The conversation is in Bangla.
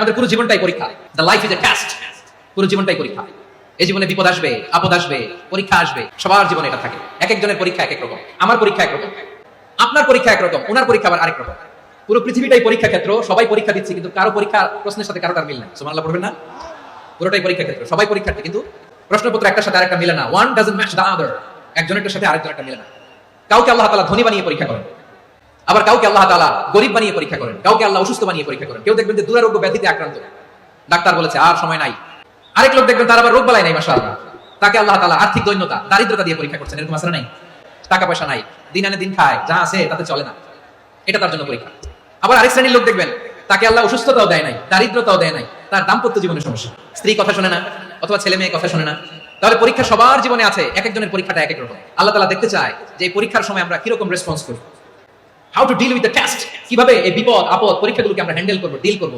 আমাদের পুরো জীবনটাই পরীক্ষা। The life is a test পুরো জীবনটাই পরীক্ষা। এই জীবনে বিপদ আসবে, আপদ আসবে, পরীক্ষা আসবে, সবার জীবনে এটা থাকে। এক একজনের পরীক্ষা এক এক রকম। আমার পরীক্ষা একরকম আপনার পরীক্ষা একরকম ওনার পরীক্ষা আবার আরেক রকম। পুরো পৃথিবীটাই পরীক্ষা ক্ষেত্র, সবাই পরীক্ষা দিচ্ছে, কিন্তু কারও পরীক্ষা প্রশ্নের সাথে কারও তার মিল না সুবহানাল্লাহ, পড়বেন না? পুরোটাই পরীক্ষা ক্ষেত্র, সবাই পরীক্ষার্থী কিন্তু প্রশ্নপত্র একটার সাথে আরেকটা মিলে না। One doesn't match the other একজনের সাথে আরেকজন একটা মিলে না। কাউকে আল্লাহ তাআলা ধনী বানিয়ে পরীক্ষা করেন। আবার কাউকে আল্লাহ তাআলা গরিব বানিয়ে পরীক্ষা করেন, কাউকে আল্লাহ অসুস্থ বানিয়ে পরীক্ষা করেন। কেউ দেখবেন যে দুরারোগ্য ব্যাধিতে আক্রান্ত। ডাক্তার বলেছে, আর সময় নাই। আরেক লোক দেখবেন তার আবার রোগ বালাই নাই, মাশাআল্লাহ। তাকে আল্লাহ তাআলা আর্থিক দৈন্যতা, দারিদ্রতা দিয়ে পরীক্ষা করছেন, এরকম না নাই? টাকা পয়সা নাই, দিন আনে দিন খায়, যা আছে তাতে চলে না। এটা তার জন্য পরীক্ষা। আবার আরেক শ্রেণির লোক দেখবেন, তাকে আল্লাহ অসুস্থতাও দেয় নাই, দারিদ্রতাও দেয় নাই, তার দাম্পত্য জীবনে সমস্যা। স্ত্রী কথা শোনে না, অথবা ছেলে মেয়ে কথা শোনে না। তাহলে পরীক্ষা সবার জীবনে আছে, এক একজনের পরীক্ষাটা এক এক রকম। আল্লাহ তালা দেখতে চায় যে পরীক্ষার সময় আমরা কীরকম রেসপন্স করব how to deal with the test কীভাবে এই বিপদ, আপদ পরীক্ষাগুলোকে আমরা হ্যান্ডেল করব ডিল করব?